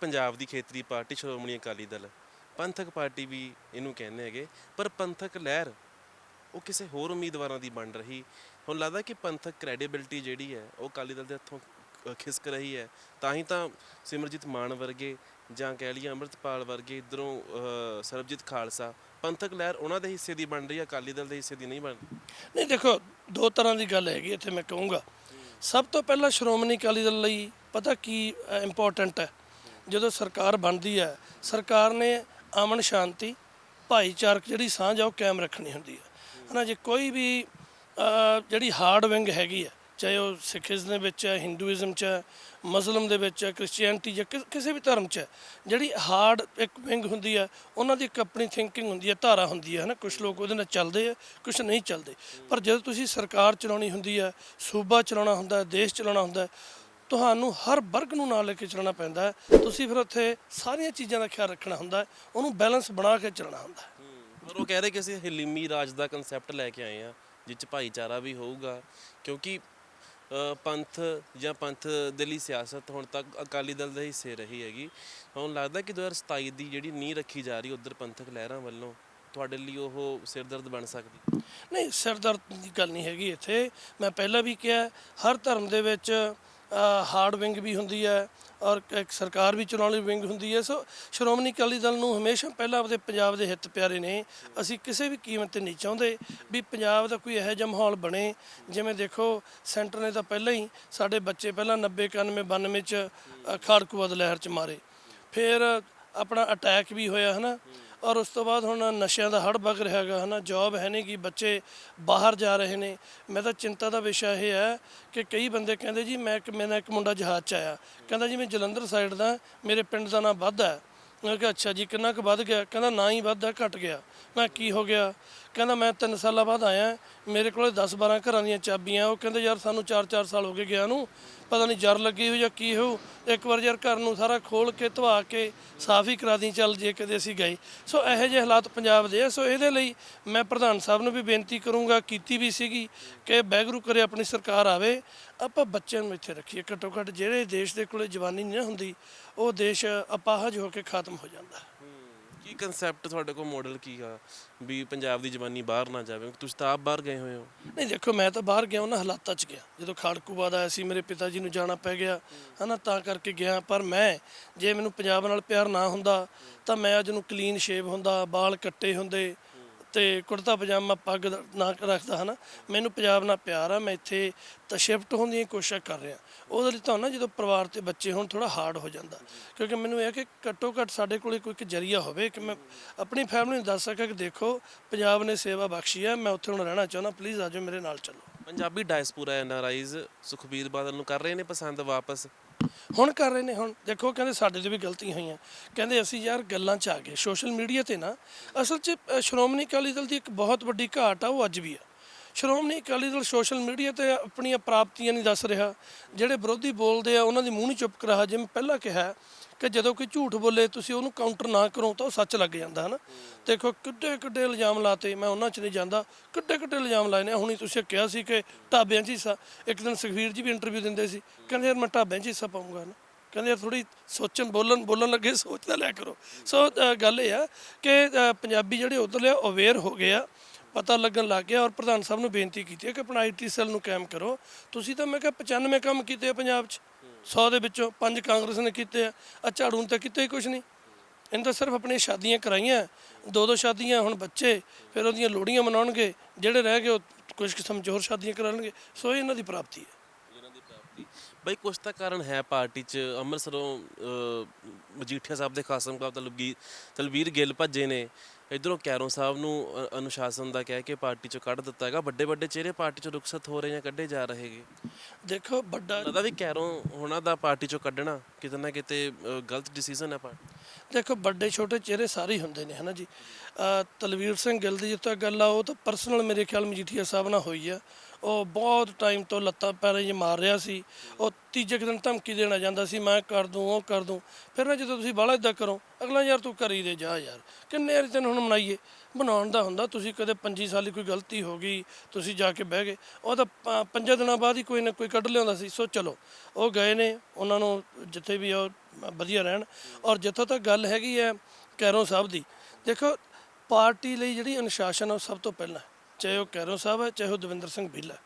ਪੰਜਾਬ ਦੀ ਖੇਤਰੀ ਪਾਰਟੀ ਸ਼੍ਰੋਮਣੀ ਅਕਾਲੀ ਦਲ, ਪੰਥਕ ਪਾਰਟੀ ਵੀ ਇਹਨੂੰ ਕਹਿੰਦੇ ਹੈਗੇ, ਪਰ ਪੰਥਕ ਲਹਿਰ ਉਹ ਕਿਸੇ ਹੋਰ ਉਮੀਦਵਾਰਾਂ ਦੀ ਬਣ ਰਹੀ। ਹੁਣ ਲੱਗਦਾ ਕਿ ਪੰਥਕ ਕ੍ਰੈਡੀਬਿਲਟੀ ਜਿਹੜੀ ਹੈ, ਉਹ ਅਕਾਲੀ ਦਲ ਦੇ ਹੱਥੋਂ ਖਿਸਕ ਰਹੀ ਹੈ। ਤਾਂ ਹੀ ਤਾਂ ਸਿਮਰਜੀਤ ਮਾਨ ਵਰਗੇ ਜਾਂ ਕਹਿ ਲਈਏ ਅੰਮ੍ਰਿਤਪਾਲ ਵਰਗੇ ਇਧਰੋਂ ਸਰਬਜੀਤ ਖਾਲਸਾ, ਪੰਥਕ ਲਹਿਰ ਉਹਨਾਂ ਦੇ ਹਿੱਸੇ ਦੀ ਬਣ ਰਹੀ ਹੈ, ਅਕਾਲੀ ਦਲ ਦੇ ਹਿੱਸੇ ਦੀ ਨਹੀਂ ਬਣ ਰਹੀ? ਨਹੀਂ, ਦੇਖੋ, ਦੋ ਤਰ੍ਹਾਂ ਦੀ ਗੱਲ ਹੈਗੀ, ਇੱਥੇ ਮੈਂ ਕਹੂੰਗਾ। ਸਭ ਤੋਂ ਪਹਿਲਾਂ ਸ਼੍ਰੋਮਣੀ ਅਕਾਲੀ ਦਲ ਲਈ ਪਤਾ ਕੀ ਇੰਪੋਰਟੈਂਟ ਹੈ? ਜਦੋਂ ਸਰਕਾਰ ਬਣਦੀ ਹੈ, ਸਰਕਾਰ ਨੇ ਅਮਨ ਸ਼ਾਂਤੀ, ਭਾਈਚਾਰਕ ਜਿਹੜੀ ਸਾਂਝ ਆ ਉਹ ਕਾਇਮ ਰੱਖਣੀ ਹੁੰਦੀ ਹੈ। ਹਨਾ, ਜੇ ਕੋਈ ਵੀ ਜਿਹੜੀ ਹਾਰਡ ਵਿੰਗ ਹੈਗੀ ਹੈ, ਚਾਹੇ ਉਹ ਸਿੱਖੀਜ਼ਮ ਦੇ ਵਿੱਚ ਹੈ, ਹਿੰਦੂਇਜ਼ਮ ਚ ਹੈ, ਮੁਸਲਮ ਦੇ ਵਿੱਚ ਹੈ, ਕ੍ਰਿਸਚੀਅਨਟੀ ਜਾਂ ਕਿਸੇ ਵੀ ਧਰਮ ਚ ਹੈ, ਜਿਹੜੀ ਹਾਰਡ ਇੱਕ ਵਿੰਗ ਹੁੰਦੀ ਹੈ, ਉਹਨਾਂ ਦੀ ਇੱਕ ਆਪਣੀ ਥਿੰਕਿੰਗ ਹੁੰਦੀ ਹੈ, ਧਾਰਾ ਹੁੰਦੀ ਹੈ, ਹਨਾ ਕੁਝ ਲੋਕ ਉਹਦੇ ਨਾਲ ਚੱਲਦੇ ਆ ਕੁਝ ਨਹੀਂ ਚੱਲਦੇ। ਪਰ ਜਦੋਂ ਤੁਸੀਂ ਸਰਕਾਰ ਚਲਾਉਣੀ ਹੁੰਦੀ ਹੈ, ਸੂਬਾ ਚਲਾਉਣਾ ਹੁੰਦਾ, ਦੇਸ਼ ਚਲਾਉਣਾ ਹੁੰਦਾ ਤੁਹਾਨੂੰ ਹਰ ਵਰਗ ਨੂੰ ਨਾਲ ਲੈ ਕੇ ਚੱਲਣਾ ਪੈਂਦਾ ਹੈ। ਤੁਸੀਂ ਫਿਰ ਉੱਥੇ ਸਾਰੀਆਂ ਚੀਜ਼ਾਂ ਦਾ ਖਿਆਲ ਰੱਖਣਾ ਹੁੰਦਾ ਹੈ। ਉਹਨੂੰ ਬੈਲੈਂਸ ਬਣਾ ਕੇ ਚੱਲਣਾ ਹੁੰਦਾ ਹੈ। ਪਰ ਉਹ ਕਹਿ ਰਹੇ ਕਿ ਅਸੀਂ ਹਲੀਮੀ ਰਾਜ ਦਾ ਕਨਸੈਪਟ ਲੈ ਕੇ ਆਏ ਆ ਜਿਸ ਚ ਭਾਈਚਾਰਾ ਵੀ ਹੋਊਗਾ। ਕਿਉਂਕਿ ਅ, ਪੰਥ ਜਾਂ ਪੰਥ ਦੇ ਲਈ ਸਿਆਸਤ ਹੁਣ ਤੱਕ ਅਕਾਲੀ ਦਲ ਦੇ ਹਿੱਸੇ ਰਹੀ ਹੈਗੀ। ਹੁਣ ਲੱਗਦਾ ਕਿ 2027 ਦੀ ਜਿਹੜੀ ਨੀਂਹ ਰੱਖੀ ਜਾ ਰਹੀ ਉਧਰ ਪੰਥਕ ਲਹਿਰਾਂ ਵੱਲੋਂ ਤੁਹਾਡੇ ਲਈ ਉਹ ਸਿਰਦਰਦ ਬਣ ਸਕਦੀ? ਨਹੀਂ ਸਿਰਦਰਦ ਦੀ ਗੱਲ ਨਹੀਂ ਹੈਗੀ ਇੱਥੇ। ਮੈਂ ਪਹਿਲਾਂ ਵੀ ਕਿਹਾ ਹਰ ਧਰਮ ਦੇ ਵਿੱਚ ਹਾਰਡ ਵਿੰਗ ਵੀ ਹੁੰਦੀ ਹੈ ਔਰ ਇੱਕ ਸਰਕਾਰ ਵੀ ਚਲਾਉਣ ਲਈ ਵਿੰਗ ਹੁੰਦੀ ਹੈ। ਸੋ ਸ਼੍ਰੋਮਣੀ ਅਕਾਲੀ ਦਲ ਨੂੰ ਹਮੇਸ਼ਾ ਪਹਿਲਾਂ ਆਪਦੇ ਪੰਜਾਬ ਦੇ ਹਿੱਤ ਪਿਆਰੇ ਨੇ। ਅਸੀਂ ਕਿਸੇ ਵੀ ਕੀਮਤ ਤੇ ਨਹੀਂ ਚਾਹੁੰਦੇ ਵੀ ਪੰਜਾਬ ਦਾ ਕੋਈ ਇਹੋ ਜਿਹਾ ਮਾਹੌਲ ਬਣੇ। ਜਿਵੇਂ ਦੇਖੋ ਸੈਂਟਰ ਨੇ ਤਾਂ ਪਹਿਲਾਂ ਹੀ ਸਾਡੇ ਬੱਚੇ ਪਹਿਲਾਂ 90 91 92 ਚ ਅ, ਖਾੜਕੂਵਾਦ ਲਹਿਰ ਚ ਮਾਰੇ। ਫਿਰ ਆਪਣਾ ਅਟੈਕ ਵੀ ਹੋਇਆ ਹਨਾ? ਔਰ ਉਸ ਤੋਂ ਬਾਅਦ ਹੁਣ ਨਸ਼ਿਆਂ ਦਾ ਹੜ ਵਗ ਰਿਹਾ ਹੈਗਾ, ਹਨਾ? ਜੌਬ ਹੈ ਨਹੀਂ ਕਿ ਬੱਚੇ ਬਾਹਰ ਜਾ ਰਹੇ ਨੇ। ਮੈਂ ਤਾਂ ਚਿੰਤਾ ਦਾ ਵਿਸ਼ਾ ਇਹ ਹੈ ਕਿ ਕਈ ਬੰਦੇ ਕਹਿੰਦੇ ਜੀ, ਮੈਂ ਇੱਕ ਮੇਰਾ ਇੱਕ ਮੁੰਡਾ ਜਹਾਜ਼ 'ਚ ਆਇਆ। ਕਹਿੰਦਾ ਜੀ, ਮੈਂ ਜਲੰਧਰ ਸਾਈਡ ਦਾ, ਮੇਰੇ ਪਿੰਡ ਦਾ ਨਾਂ ਵੱਧ ਹੈ। ਮੈਂ ਕਿਹਾ, ਅੱਛਾ ਜੀ, ਕਿੰਨਾ ਕੁ ਵੱਧ ਗਿਆ? ਕਹਿੰਦਾ, ਨਾ ਹੀ ਵੱਧਦਾ ਘਟ ਗਿਆ। ਮੈਂ ਕੀ ਹੋ ਗਿਆ? ਕਹਿੰਦਾ ਮੈਂ 3 ਸਾਲਾਂ ਬਾਅਦ ਆਇਆ, ਮੇਰੇ ਕੋਲੇ 10 12 ਘਰਾਂ ਦੀਆਂ ਚਾਬੀਆਂ, ਉਹ ਕਹਿੰਦੇ ਯਾਰ ਸਾਨੂੰ 4-4 ਸਾਲ ਹੋ ਗਏ ਗਿਆ ਨੂੰ, ਪਤਾ ਨਹੀਂ ਜਰ ਲੱਗੀ ਹੋ ਜਾਂ ਕੀ ਹੋ ਇੱਕ ਵਾਰ ਯਾਰ ਘਰ ਨੂੰ ਸਾਰਾ ਖੋਲ ਕੇ, ਧਵਾ ਕੇ, ਸਾਫ਼ ਹੀ ਕਰਾ ਦੀ ਚੱਲ ਜੇ ਕਦੇ ਅਸੀਂ ਗਏ। ਸੋ ਇਹੋ ਜਿਹੇ ਹਾਲਾਤ ਪੰਜਾਬ ਦੇ ਆ, ਸੋ ਇਹਦੇ ਲਈ ਮੈਂ ਪ੍ਰਧਾਨ ਸਾਹਿਬ ਨੂੰ ਵੀ ਬੇਨਤੀ ਕਰੂੰਗਾ, ਕੀਤੀ ਵੀ ਸੀਗੀ ਕਿ ਬੈਗਰੂ ਕਰੇ ਆਪਣੀ ਸਰਕਾਰ ਆਵੇ, ਆਪਾਂ ਬੱਚਿਆਂ ਨੂੰ ਇੱਥੇ ਰੱਖੀਏ। ਘੱਟੋ ਘੱਟ ਜਿਹੜੇ ਦੇਸ਼ ਦੇ ਕੋਲੇ ਜਵਾਨੀ ਨਹੀਂ ਹੁੰਦੀ, ਉਹ ਦੇਸ਼ ਅਪਾਹਜ ਹੋ ਕੇ ਖਤਮ ਹੋ ਜਾਂਦਾ। ਕੀ ਕਨਸੈਪਟ ਤੁਹਾਡੇ ਕੋਲ ਮਾਡਲ ਕੀ ਆ? ਵੀ ਪੰਜਾਬ ਦੀ ਜਵਾਨੀ ਬਾਹਰ ਨਾ ਜਾਵੇ ਤੁਸੀਂ ਤਾਂ ਆਪ ਬਾਹਰ ਗਏ ਹੋਏ ਹੋ। ਨਹੀਂ, ਦੇਖੋ, ਮੈਂ ਤਾਂ ਬਾਹਰ ਗਿਆ, ਉਹਨਾਂ ਹਾਲਾਤਾਂ 'ਚ ਗਿਆ। ਜਦੋਂ ਖਾੜਕੂ ਖਾੜਕੂਬਾਦ ਆਇਆ ਸੀ, ਮੇਰੇ ਪਿਤਾ ਜੀ ਨੂੰ ਜਾਣਾ ਪੈ ਗਿਆ, ਹਨਾ, ਤਾਂ ਕਰਕੇ ਗਿਆ। ਪਰ ਮੈਂ, ਜੇ ਮੈਨੂੰ ਪੰਜਾਬ ਨਾਲ ਪਿਆਰ ਨਾ ਹੁੰਦਾ, ਤਾਂ ਮੈਂ ਅੱਜ ਨੂੰ ਕਲੀਨ ਸ਼ੇਵ ਹੁੰਦਾ, ਵਾਲ ਕੱਟੇ ਹੁੰਦੇ ਤੇ ਕੁੜਤਾ ਪਜਾਮਾ ਪੱਗ ਨਾ ਰੱਖਦਾ, ਹਨਾ? ਮੈਨੂੰ ਪੰਜਾਬ ਨਾਲ ਪਿਆਰ ਆ, ਮੈਂ ਇੱਥੇ ਤਾਂ ਸ਼ਿਫਟ ਹੋਣ ਦੀਆਂ ਕੋਸ਼ਿਸ਼ ਕਰ ਰਿਹਾ। ਉਹਦੇ ਲਈ ਤਾਂ ਨਾ ਜਦੋਂ ਪਰਿਵਾਰ ਤੇ ਬੱਚੇ ਹੋਣ ਥੋੜਾ ਹਾਰਡ ਹੋ ਜਾਂਦਾ। ਕਿਉਂਕਿ ਮੈਨੂੰ ਇਹ ਹੈ ਕਿ ਘੱਟੋ ਘੱਟ ਸਾਡੇ ਕੋਲੇ ਕੋਈ ਇੱਕ ਜਰੀਆ ਹੋਵੇ ਕਿ ਮੈਂ ਆਪਣੀ ਫੈਮਿਲੀ ਨੂੰ ਦੱਸ ਸਕਾਂ ਕਿ ਦੇਖੋ, ਪੰਜਾਬ ਨੇ ਸੇਵਾ ਬਖਸ਼ੀ ਹੈ ਮੈਂ ਉੱਥੇ ਹੁਣ ਰਹਿਣਾ ਚਾਹੁੰਦਾ। ਪਲੀਜ਼ ਆਜੋ ਮੇਰੇ ਨਾਲ ਚੱਲੋ। ਪੰਜਾਬੀ ਡਾਇਸਪੋਰਾ ਐਨਆਰਆਈਜ਼ ਸੁਖਬੀਰ ਬਾਦਲ ਨੂੰ ਕਰ ਰਹੇ ਨੇ ਪਸੰਦ ਵਾਪਸ। ਹੁਣ ਕਰ ਰਹੇ ਨੇ, ਹੁਣ ਦੇਖੋ ਕਹਿੰਦੇ ਸਾਡੇ ਤੇ ਵੀ ਗਲਤੀਆਂ ਹੋਈਆਂ। ਕਹਿੰਦੇ ਅਸੀਂ ਯਾਰ ਗੱਲਾਂ 'ਚ ਆ ਗਏ, ਸੋਸ਼ਲ ਮੀਡੀਆ ਤੇ ਨਾ, ਅਸਲ 'ਚ ਸ਼੍ਰੋਮਣੀ ਅਕਾਲੀ ਦਲ ਦੀ ਇੱਕ ਬਹੁਤ ਵੱਡੀ ਘਾਟ ਆ, ਉਹ ਅੱਜ ਵੀ ਆ। ਸ਼੍ਰੋਮਣੀ ਅਕਾਲੀ ਦਲ ਸੋਸ਼ਲ ਮੀਡੀਆ ਤੇ ਆਪਣੀਆਂ ਪ੍ਰਾਪਤੀਆਂ ਨਹੀਂ ਦੱਸ ਰਿਹਾ। ਜਿਹੜੇ ਵਿਰੋਧੀ ਬੋਲਦੇ ਆ ਉਹਨਾਂ ਦੀ ਮੂੰਹ ਨਹੀਂ ਚੁੱਪ ਕਰਾ ਜਿਵੇਂ ਪਹਿਲਾਂ ਕਿਹਾ ਕਿ ਜਦੋਂ ਕੋਈ ਝੂਠ ਬੋਲੇ ਤੁਸੀਂ ਉਹਨੂੰ ਕਾਊਂਟਰ ਨਾ ਕਰੋ ਤਾਂ ਉਹ ਸੱਚ ਲੱਗ ਜਾਂਦਾ ਹਨਾ? ਦੇਖੋ ਕਿੱਡੇ ਕਿੱਡੇ ਇਲਜ਼ਾਮ ਲਾਤੇ। ਮੈਂ ਉਹਨਾਂ 'ਚ ਨਹੀਂ ਜਾਂਦਾ। ਕਿੱਡੇ ਕਿੱਡੇ ਇਲਜ਼ਾਮ ਲਾਏ ਨੇ। ਹੁਣੀ ਤੁਸੀਂ ਕਿਹਾ ਸੀ ਕਿ ਢਾਬਿਆਂ 'ਚ ਹੀ ਹਿੱਸਾ ਇੱਕ ਦਿਨ ਸੁਖਵੀਰ ਜੀ ਵੀ ਇੰਟਰਵਿਊ ਦਿੰਦੇ ਸੀ। ਕਹਿੰਦੇ ਯਾਰ ਮੈਂ ਢਾਬਿਆਂ 'ਚ ਹੀ ਹਿੱਸਾ ਪਾਉਂਗਾ ਨਾ ਕਹਿੰਦੇ ਯਾਰ ਥੋੜੀ ਸੋਚਣ ਬੋਲਣ ਬੋਲਣ ਲੱਗੇ ਸੋਚ ਤਾਂ ਲਿਆ ਕਰੋ। ਸੋ ਅ, ਗੱਲ ਇਹ ਆ ਕਿ ਅ, ਪੰਜਾਬੀ ਜਿਹੜੇ ਉਧਰਲੇ ਅਵੇਅਰ ਹੋ ਗਏ ਆ। ਪਤਾ ਲੱਗਣ ਲੱਗ ਗਿਆ ਔਰ ਪ੍ਰਧਾਨ ਸਾਹਿਬ ਨੂੰ ਬੇਨਤੀ ਕੀਤੀ ਹੈ ਕਿ ਆਪਣਾ ਆਈਟੀ ਸੈੱਲ ਨੂੰ ਕਾਇਮ ਕਰੋ। ਤੁਸੀਂ ਤਾਂ ਮੈਂ ਕਿਹਾ 95 ਕੰਮ ਕੀਤੇ ਆ ਪੰਜਾਬ 'ਚ। 100 ਦੇ ਵਿੱਚੋਂ ਪੰਜ ਕਾਂਗਰਸ ਨੇ ਕੀਤੇ ਆ। ਆ ਝਾੜੂ ਨੇ ਤਾਂ ਕੀਤਾ ਹੀ ਕੁਝ ਨਹੀਂ। ਇਹਨਾਂ ਤਾਂ ਸਿਰਫ ਆਪਣੀਆਂ ਸ਼ਾਦੀਆਂ ਕਰਾਈਆਂ। ਦੋ ਦੋ ਸ਼ਾਦੀਆਂ ਹੁਣ ਬੱਚੇ ਫਿਰ ਉਹਦੀਆਂ ਲੋੜੀਆਂ ਮਨਾਉਣਗੇ। ਜਿਹੜੇ ਰਹਿ ਗਏ ਉਹ ਕੁਝ ਕਿਸਮ 'ਚ ਹੋਰ ਸ਼ਾਦੀਆਂ ਕਰਾਉਣਗੇ ਸੋ ਇਹ ਇਹਨਾਂ ਦੀ ਪ੍ਰਾਪਤੀ ਹੈ। ਬਈ ਕੁਛ ਤਾਂ ਕਾਰਨ ਹੈ ਪਾਰਟੀ 'ਚ। ਅੰਮ੍ਰਿਤਸਰੋਂ ਅ, ਮਜੀਠੀਆ ਸਾਹਿਬ ਦੇ ਖਾਸਮ ਕਾਬ ਤਲਬਗੀ ਤਲਵੀਰ ਗਿੱਲ ਭੱਜੇ ਨੇ। ਇਧਰੋਂ ਕੈਰੋਂ ਸਾਹਿਬ ਨੂੰ ਅ, ਅਨੁਸ਼ਾਸਨ ਦਾ ਕਹਿ ਕੇ ਪਾਰਟੀ 'ਚੋਂ ਕੱਢ ਦਿੱਤਾ ਹੈਗਾ। ਵੱਡੇ ਵੱਡੇ ਚਿਹਰੇ ਪਾਰਟੀ 'ਚੋਂ ਰੁਖਸਤ ਹੋ ਰਹੇ ਜਾਂ ਕੱਢੇ ਜਾ ਰਹੇਗੇ ਦੇਖੋ ਵੱਡਾ ਲੱਗਦਾ ਵੀ ਕੈਰੋਂ ਉਹਨਾਂ ਦਾ ਪਾਰਟੀ 'ਚੋਂ ਕੱਢਣਾ ਕਿਤੇ ਨਾ ਕਿਤੇ ਅ, ਗਲਤ ਡਿਸੀਜਨ ਹੈ ਪਾਰਟੀ। ਦੇਖੋ, ਵੱਡੇ, ਛੋਟੇ ਚਿਹਰੇ ਸਾਰੇ ਹੀ ਹੁੰਦੇ ਨੇ, ਹਨਾ ਜੀ? ਤਲਵੀਰ ਸਿੰਘ ਗਿੱਲ ਦੀ ਜਿੱਥੇ ਗੱਲ ਆ, ਉਹ ਤਾਂ ਪਰਸਨਲ ਮੇਰੇ ਖਿਆਲ ਮਜੀਠੀਆ ਸਾਹਿਬ ਨਾਲ ਹੋਈ ਆ। ਉਹ ਬਹੁਤ ਟਾਈਮ ਤੋਂ ਲੱਤਾਂ ਪੈਰਾਂ 'ਚ ਮਾਰ ਰਿਹਾ ਸੀ। ਉਹ ਤੀਜੇ ਕੁ ਦਿਨ ਧਮਕੀ ਦੇਣਾ ਜਾਂਦਾ ਸੀ, ਮੈਂ ਕਰ ਦੂੰ, ਉਹ ਕਰ ਦੂੰ। ਫਿਰ ਨਾ ਜਦੋਂ ਤੁਸੀਂ ਬਾਹਲਾ ਇਦਾਂ ਕਰੋ, ਅਗਲਾ ਯਾਰ ਤੂੰ ਕਰੀ ਦੇ ਜਾ ਯਾਰ। ਕਿੰਨੇ ਵਾਰੀ ਤੈਨੂੰ ਹੁਣ ਮਨਾਈਏ? ਬਣਾਉਣ ਦਾ ਹੁੰਦਾ, ਤੁਸੀਂ ਕਦੇ ਪੰਜੀ ਸਾਲੀ ਕੋਈ ਗਲਤੀ ਹੋ ਗਈ, ਤੁਸੀਂ ਜਾ ਕੇ ਬਹਿ ਗਏ। ਉਹ ਤਾਂ ਪ- ਪੰਜਾਂ ਦਿਨਾਂ ਬਾਅਦ ਹੀ ਕੋਈ ਨਾ ਕੋਈ ਕੱਢ ਲਿਆਉਂਦਾ ਸੀ। ਸੋ ਚਲੋ, ਉਹ ਗਏ ਨੇ, ਉਹਨਾਂ ਨੂੰ ਜਿੱਥੇ ਵੀ ਉਹ ਵਧੀਆ ਰਹਿਣ। ਔਰ ਜਿੱਥੋਂ ਤੱਕ ਗੱਲ ਹੈਗੀ ਹੈ ਕੈਰੋਂ ਸਾਹਿਬ ਦੀ, ਦੇਖੋ ਪਾਰਟੀ ਲਈ ਜਿਹੜੀ ਅਨੁਸ਼ਾਸਨ ਆ ਉਹ ਸਭ ਤੋਂ ਪਹਿਲਾਂ ਚਾਹੇ ਉਹ ਕੈਰੋਂ ਸਾਹਿਬ ਹੈ, ਚਾਹੇ ਉਹ ਦਵਿੰਦਰ ਸਿੰਘ ਬਿੱਲ ਹੈ।